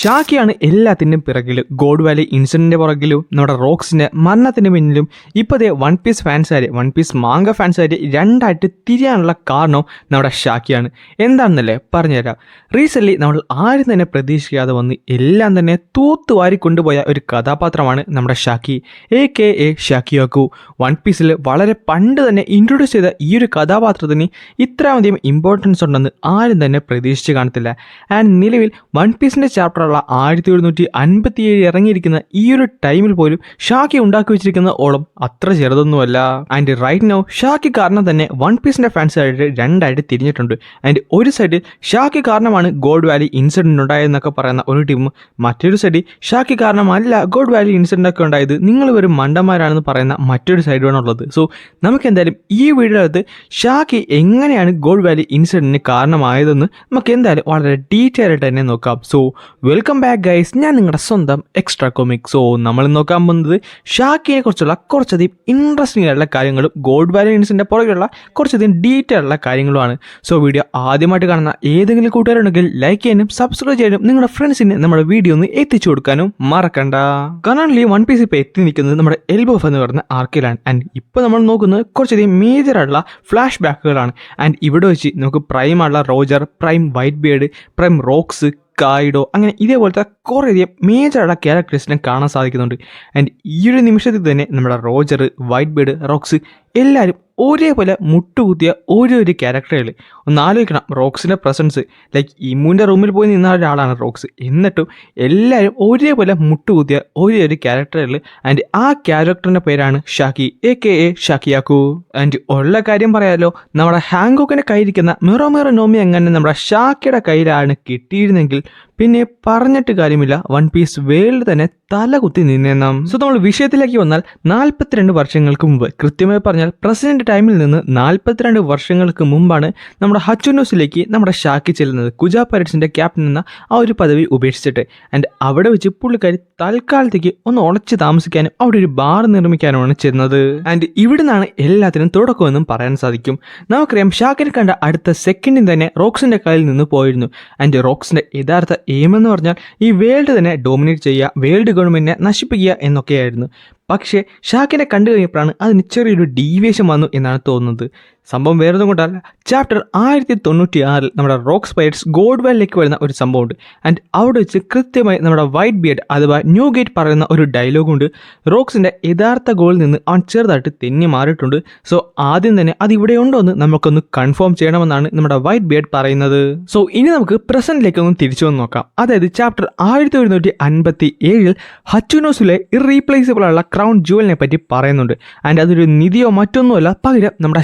ഷാക്കിയാണ് എല്ലാത്തിന്റെയും പിറകിൽ God Valley ഇൻസിഡന്റിന്റെ പുറകിലും നമ്മുടെ റോക്സിന്റെ മരണത്തിന് പിന്നിലും. ഇപ്പോഴത്തെ വൺ പീസ് ഫാൻസുകാർ വൺ പീസ് മാങ്ക ഫാൻസുകാർ രണ്ടായിട്ട് തിരിയാനുള്ള കാരണം നമ്മുടെ ഷാക്കിയാണ്. എന്താണെന്നല്ലേ പറഞ്ഞുതരാം. റീസെന്റ് നമ്മൾ ആരും തന്നെ പ്രതീക്ഷിക്കാതെ വന്ന് എല്ലാം തന്നെ തൂത്തുവാരി കൊണ്ടുപോയ ഒരു കഥാപാത്രമാണ് നമ്മുടെ Shakky A K A Shakuyaku. One പീസിൽ വളരെ പണ്ട് തന്നെ ഇൻട്രൊഡ്യൂസ് ചെയ്ത ഈ ഒരു കഥാപാത്രത്തിന് ഇത്രയധികം ഇമ്പോർട്ടൻസ് ഉണ്ടെന്ന് ആരും തന്നെ പ്രതീക്ഷിച്ച് കാണത്തില്ല. ആൻഡ് നിലവിൽ വൺ പീസിന്റെ ചാപ്റ്ററുള്ള ആയിരത്തി എഴുന്നൂറ്റി അൻപത്തി ഏഴ് ഇറങ്ങിയിരിക്കുന്ന ഈ ഒരു ടൈമിൽ പോലും ഷാക്കി ഉണ്ടാക്കി വെച്ചിരിക്കുന്ന ഓളം അത്ര ചെറുതൊന്നുമല്ല. ആൻഡ് റൈറ്റ് നൗ ഷാക്കി കാരണം തന്നെ വൺ ഫാൻസ് ഫാൻസായിട്ട് രണ്ടായിട്ട് തിരിഞ്ഞിട്ടുണ്ട്. ആൻഡ് ഒരു സൈഡിൽ ഷാക്കി കാരണമാണ് ഗോൾഡ് വാലി ഇൻസിഡന്റ് ഉണ്ടായതെന്നൊക്കെ പറയുന്ന ഒരു ടീമും മറ്റൊരു സൈഡിൽ ഷാക്കി കാരണമല്ല ഗോൾഡ് വാലി ഇൻസിഡന്റ് ഒക്കെ ഉണ്ടായത് നിങ്ങൾ ഒരു മണ്ടന്മാരാണെന്ന് പറയുന്ന മറ്റൊരു സൈഡാണ് ഉള്ളത് സോ നമുക്ക് എന്തായാലും ഈ വീഡിയോയിലകത്ത് ഷാക്കി എങ്ങനെയാണ് ഗോൾഡ് വാലി ഇൻസിഡന്റിന് കാരണമായതെന്ന് നമുക്ക് എന്തായാലും വളരെ ഡീറ്റെയിൽ ആയിട്ട് തന്നെ നോക്കാം. സോ വെൽക്കം ബാക്ക് ഗൈസ് ഞാൻ നിങ്ങളുടെ സ്വന്തം എക്സ്ട്രാ കോമിക് സോ നമ്മൾ നോക്കാൻ പോകുന്നത് ഷാക്കിനെ കുറിച്ചുള്ള കുറച്ചധികം ഇൻട്രസ്റ്റിംഗ് ആയിട്ടുള്ള കാര്യങ്ങളും ഗോഡ് വാലിയൻസിന്റെ പുറകെയുള്ള കുറച്ചധികം ഡീറ്റെയിൽ ഉള്ള കാര്യങ്ങളുമാണ്. സോ വീഡിയോ ആദ്യമായിട്ട് കാണുന്ന ഏതെങ്കിലും കൂട്ടുകാരുണ്ടെങ്കിൽ ലൈക്ക് ചെയ്യാനും സബ്സ്ക്രൈബ് ചെയ്യാനും നിങ്ങളുടെ ഫ്രണ്ട്സിന് നമ്മുടെ വീഡിയോ ഒന്ന് എത്തിച്ചു കൊടുക്കാനും മറക്കണ്ട. കറണ്ട്ലി വൺ പീസ് ഇപ്പോൾ എത്തി നിൽക്കുന്നത് നമ്മുടെ എൽബോഫ് എന്ന് പറയുന്ന ആർക്കിലാണ് ആൻഡ് ഇപ്പോൾ നമ്മൾ നോക്കുന്നത് കുറച്ചധികം മേജർ ആയിട്ടുള്ള ഫ്ലാഷ് ബാക്കുകളാണ് ആൻഡ് ഇവിടെ വെച്ച് നമുക്ക് പ്രൈം ആയിട്ടുള്ള Roger prime white beard prime Rocks Kaido അങ്ങനെ ഇതേപോലത്തെ കുറേയധികം മേജറായിട്ടുള്ള ക്യാരക്ടേഴ്സിനെ കാണാൻ സാധിക്കുന്നുണ്ട്. ആൻഡ് ഈ ഒരു നിമിഷത്തിൽ തന്നെ നമ്മുടെ റോജർ വൈറ്റ് ബേഡ് റോക്സ് എല്ലാവരും ഒരേപോലെ മുട്ടുകുത്തിയ ഓരോ ഒരു ക്യാരക്ടറുകൾ ഒന്ന് ആലോചിക്കണം റോക്സിന്റെ പ്രസൻസ് ലൈക്ക് ഇമ്മുന്റെ റൂമിൽ പോയി നിന്ന ഒരാളാണ് റോക്സ്. എന്നിട്ടും എല്ലാവരും ഒരേപോലെ മുട്ടുകുത്തിയ ഒരു ക്യാരക്ടറുകൾ ആൻഡ് ആ ക്യാരക്ടറിന്റെ പേരാണ് Shakky A K A ഷാക്കിയാക്കു. And ഉള്ള കാര്യം പറയാലോ നമ്മുടെ ഹാങ്കോക്കിന്റെ കയ്യിരിക്കുന്ന മെറോ മെറോ നോമി എങ്ങനെ നമ്മുടെ ഷാക്കിയുടെ കയ്യിലാണ് കിട്ടിയിരുന്നെങ്കിൽ പിന്നെ പറഞ്ഞിട്ട് കാര്യമില്ല. വൺ പീസ് വേൾഡ് തന്നെ തലകുത്തി നിന്നേന്നാം സോ നമ്മൾ വിഷയത്തിലേക്ക് വന്നാൽ നാൽപ്പത്തിരണ്ട് വർഷങ്ങൾക്ക് മുമ്പ് കൃത്യമായി പറഞ്ഞാൽ പ്രസിഡന്റ് ടൈമിൽ നിന്ന് നാൽപ്പത്തിരണ്ട് വർഷങ്ങൾക്ക് മുമ്പാണ് നമ്മുടെ ഹച്ചുനോസിലേക്ക് നമ്മുടെ ഷാക്കി ചെല്ലുന്നത്. കുജാ പൈററ്റ്സിന്റെ ക്യാപ്റ്റൻ എന്ന ആ ഒരു പദവി ഉപേക്ഷിച്ചിട്ട്. ആൻഡ് അവിടെ വെച്ച് പുള്ളിക്കാരി തൽക്കാലത്തേക്ക് ഒന്ന് ഉളച്ച് താമസിക്കാനും അവിടെ ഒരു ബാർ നിർമ്മിക്കാനുമാണ് ചെന്നത്. ആൻഡ് ഇവിടുന്നാണ് എല്ലാത്തിനും തുടക്കമെന്നും പറയാൻ സാധിക്കും. നമുക്കറിയാം ഷാക്കിനെ കണ്ട അടുത്ത സെക്കൻഡിൽ തന്നെ റോക്സിന്റെ കയ്യിൽ നിന്ന് പോയിരുന്നു. ആൻഡ് റോക്സിന്റെ യഥാർത്ഥ എയിം എന്ന് പറഞ്ഞാൽ ഈ വേൾഡ് തന്നെ ഡോമിനേറ്റ് ചെയ്യുക വേൾഡ് ഗവൺമെന്റിനെ നശിപ്പിക്കുക എന്നൊക്കെയായിരുന്നു. പക്ഷേ ഷാക്കിനെ കണ്ടു കഴിഞ്ഞപ്പോഴാണ് അതിന് ചെറിയൊരു ഡീവിയേഷൻ വന്നു എന്നാണ് തോന്നുന്നത്. സംഭവം വേറൊന്നും കൊണ്ടല്ല. ചാപ്റ്റർ ആയിരത്തി തൊണ്ണൂറ്റി ആറിൽ നമ്മുടെ റോക്ക് സ്പൈഡ്സ് ഗോഡ് വെല്ലിലേക്ക് വരുന്ന ഒരു സംഭവമുണ്ട്. ആൻഡ് അവിടെ വെച്ച് കൃത്യമായി നമ്മുടെ വൈറ്റ് ബിയഡ് അഥവാ ന്യൂ ഗേറ്റ് പറയുന്ന ഒരു ഡയലോഗുണ്ട് റോക്സിന്റെ യഥാർത്ഥ ഗോളിൽ നിന്ന് അവൻ ചെറുതായിട്ട് തെന്നി മാറിയിട്ടുണ്ട്. സോ ആദ്യം തന്നെ അത് ഇവിടെ ഉണ്ടോ എന്ന് നമുക്കൊന്ന് കൺഫേം ചെയ്യണമെന്നാണ് നമ്മുടെ വൈറ്റ് ബിയഡ് പറയുന്നത്. സോ ഇനി നമുക്ക് പ്രസന്റിലേക്ക് ഒന്ന് തിരിച്ചു വന്ന് നോക്കാം. അതായത് ചാപ്റ്റർ ആയിരത്തി ഒരുന്നൂറ്റി അൻപത്തി ഏഴിൽ ഹച്ചുനോസിലെ ഇറീപ്ലേസിബിൾ ആയുള്ള ക്രൗൺ ജുവലിനെ പറ്റി പറയുന്നുണ്ട്. ആൻഡ് അതൊരു നിധിയോ മറ്റൊന്നുമല്ല. പകരം നമ്മുടെ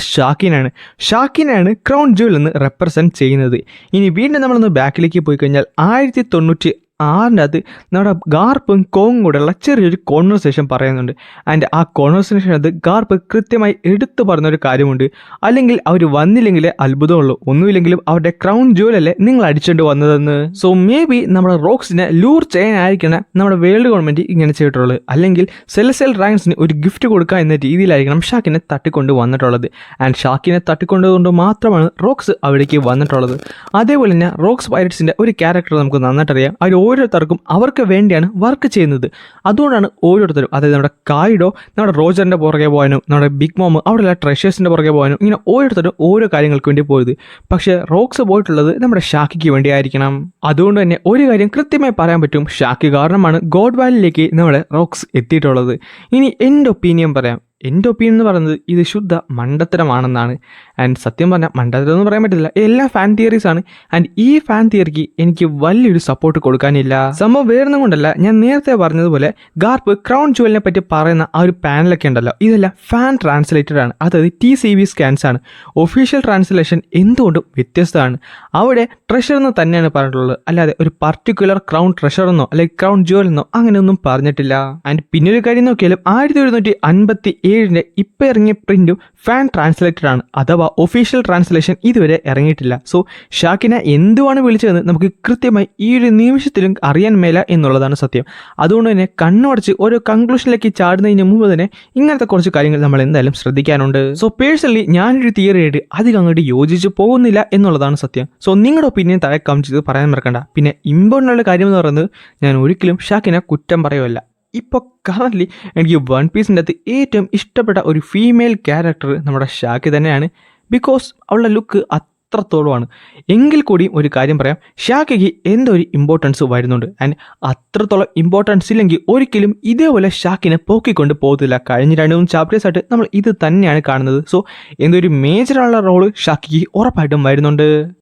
ഷാക്കിനാണ്. ഷാക്കിനാണ് ക്രൗൺ ജുവൽ എന്ന് റെപ്രസെന്റ് ചെയ്യുന്നത്. ഇനി വീണ്ടും നമ്മളൊന്ന് ബാക്കിലേക്ക് പോയി കഴിഞ്ഞാൽ ആയിരത്തി തൊണ്ണൂറ്റി ആറിന്റെ അത് നമ്മുടെ ഗാർപ്പും കോങ്ങും കൂടെയുള്ള ചെറിയൊരു കോൺവെർസേഷൻ പറയുന്നുണ്ട്. ആൻഡ് ആ കോൺവെർസേഷൻ അത് ഗാർപ്പ് കൃത്യമായി എടുത്തു പറഞ്ഞൊരു കാര്യമുണ്ട്. അല്ലെങ്കിൽ അവർ വന്നില്ലെങ്കിലേ അത്ഭുതമുള്ളൂ. ഒന്നുമില്ലെങ്കിലും അവരുടെ ക്രൗൺ ജുവലല്ലേ നിങ്ങൾ അടിച്ചുകൊണ്ട് വന്നതെന്ന്. സോ മേ ബി നമ്മുടെ റോക്സിനെ ലൂർ ചെയ്യാനായിരിക്കണം നമ്മുടെ വേൾഡ് ഗവൺമെന്റ് ഇങ്ങനെ ചെയ്തിട്ടുള്ളത്. അല്ലെങ്കിൽ സെലസെൽ റാങ്സിന് ഒരു ഗിഫ്റ്റ് കൊടുക്കുക എന്ന രീതിയിലായിരിക്കണം ഷാക്കിനെ തട്ടിക്കൊണ്ട് വന്നിട്ടുള്ളത്. ആൻഡ് ഷാക്കിനെ തട്ടിക്കൊണ്ടുകൊണ്ട് മാത്രമാണ് റോക്സ് അവിടേക്ക് വന്നിട്ടുള്ളത്. അതേപോലെ തന്നെ റോക്സ് പൈലറ്റ്സിന്റെ ഒരു ക്യാരക്ടർ നമുക്ക് നന്നായിട്ടറിയാം. അവർ ഓരോരുത്തർക്കും അവർക്ക് വേണ്ടിയാണ് വർക്ക് ചെയ്യുന്നത്. അതുകൊണ്ടാണ് ഓരോരുത്തരും അതായത് നമ്മുടെ കായിഡോ നമ്മുടെ റോജറിന്റെ പുറകെ പോകാനും നമ്മുടെ ബിഗ് മോം അവിടെയുള്ള ട്രഷേഴ്സിന്റെ പുറകെ പോകാനും ഇങ്ങനെ ഓരോരുത്തരും ഓരോ കാര്യങ്ങൾക്ക് വേണ്ടി പോയത്. പക്ഷേ റോക്സ് പോയിട്ടുള്ളത് നമ്മുടെ ഷാക്കിക്ക് വേണ്ടിയായിരിക്കണം. അതുകൊണ്ട് തന്നെ ഒരു കാര്യം കൃത്യമായി പറയാൻ പറ്റും ഷാക്കി കാരണമാണ് ഗോഡ് വാലിയിലേക്ക് നമ്മുടെ റോക്സ് എത്തിയിട്ടുള്ളത്. ഇനി എന്റെ ഒപ്പീനിയൻ പറയാം. എന്റെ ഒപ്പീനിയൻ എന്ന് പറയുന്നത് ഇത് ശുദ്ധ മണ്ടത്തരമാണെന്നാണ്. ആൻഡ് സത്യം പറഞ്ഞാൽ മണ്ടത്തരം എന്ന് പറയാൻ പറ്റില്ല എല്ലാ ഫാൻ തിയറീസ് ആണ്. ആൻഡ് ഈ ഫാൻ തിയറിക്ക് എനിക്ക് വലിയൊരു സപ്പോർട്ട് കൊടുക്കാനില്ല. സംഭവം വേറൊന്നും കൊണ്ടല്ല. ഞാൻ നേരത്തെ പറഞ്ഞതുപോലെ ഗാർപ്പ് ക്രൗൺ ജുവലിനെ പറ്റി പറയുന്ന ആ ഒരു പാനലൊക്കെ ഉണ്ടല്ലോ. ഇതെല്ലാം ഫാൻ ട്രാൻസ്ലേറ്റഡ് ആണ്. അതായത് ടി സി വി സ്കാൻസ് ആണ്. ഒഫീഷ്യൽ ട്രാൻസ്ലേഷൻ എന്തുകൊണ്ടും വ്യത്യസ്തമാണ്. അവിടെ ട്രഷർ എന്ന് തന്നെയാണ് പറഞ്ഞിട്ടുള്ളത്. അല്ലാതെ ഒരു പർട്ടിക്കുലർ ക്രൗൺ ട്രഷർ എന്നോ അല്ലെങ്കിൽ ക്രൗൺ ജുവൽ എന്നോ അങ്ങനെയൊന്നും പറഞ്ഞിട്ടില്ല. ആൻഡ് പിന്നെ ഒരു കാര്യം നോക്കിയാലും ആയിരത്തി ഒരുന്നൂറ്റി അൻപത്തി ഏഴിന്റെ ഇപ്പം ഇറങ്ങിയ പ്രിന്റും ഫാൻ ട്രാൻസ്ലേറ്റഡ് ആണ്. അഥവാ ഒഫീഷ്യൽ ട്രാൻസ്ലേഷൻ ഇതുവരെ ഇറങ്ങിയിട്ടില്ല. സോ ഷാക്കിനെ എന്തുവാണ് വിളിച്ചതെന്ന് നമുക്ക് കൃത്യമായി ഈ ഒരു നിമിഷത്തിലും അറിയാൻ മേല എന്നുള്ളതാണ് സത്യം. അതുകൊണ്ട് തന്നെ കണ്ണുടച്ച് ഓരോ കൺക്ലൂഷനിലേക്ക് ചാടുന്നതിന് മുമ്പ് തന്നെ ഇങ്ങനത്തെ കുറച്ച് കാര്യങ്ങൾ നമ്മൾ എന്തായാലും ശ്രദ്ധിക്കാനുണ്ട്. സോ പേഴ്സണലി ഞാനൊരു തിയറിയായിട്ട് അധികം അങ്ങോട്ട് യോജിച്ച് പോകുന്നില്ല എന്നുള്ളതാണ് സത്യം. സോ നിങ്ങളുടെ ഒപ്പീനിയൻ താഴെ ചെയ്ത് പറയാൻ മറക്കണ്ട. പിന്നെ ഇമ്പോർട്ടന്റ് ഉള്ള കാര്യം എന്ന് പറയുന്നത് ഞാൻ ഒരിക്കലും ഷാക്കിനെ കുറ്റം പറയുമല്ല ഇപ്പോൾ കറന്റ്ലി എനിക്ക് വൺ പീസിന്റെ അകത്ത് ഏറ്റവും ഇഷ്ടപ്പെട്ട ഒരു ഫീമെയിൽ ക്യാരക്ടർ നമ്മുടെ ഷാക്കി തന്നെയാണ്. ബിക്കോസ് അവളുടെ ലുക്ക് അത്രത്തോളമാണ്. എങ്കിൽ കൂടിയും ഒരു കാര്യം പറയാം. ഷാക്കിക്ക് എന്തോ ഒരു ഇമ്പോർട്ടൻസ് വരുന്നുണ്ട്? ആൻഡ് അത്രത്തോളം ഇമ്പോർട്ടൻസ് ഇല്ലെങ്കിൽ ഒരിക്കലും ഇതേപോലെ ഷാക്കിനെ പോക്കിക്കൊണ്ട് പോകത്തില്ല. കഴിഞ്ഞ രണ്ട് മൂന്ന് ചാപ്റ്റേഴ്സ് ആയിട്ട് നമ്മൾ ഇത് തന്നെയാണ് കാണുന്നത്. സോ എന്തോ ഒരു മേജറായുള്ള റോൾ ഷാക്കിക്ക് ഉറപ്പായിട്ടും വരുന്നുണ്ട്.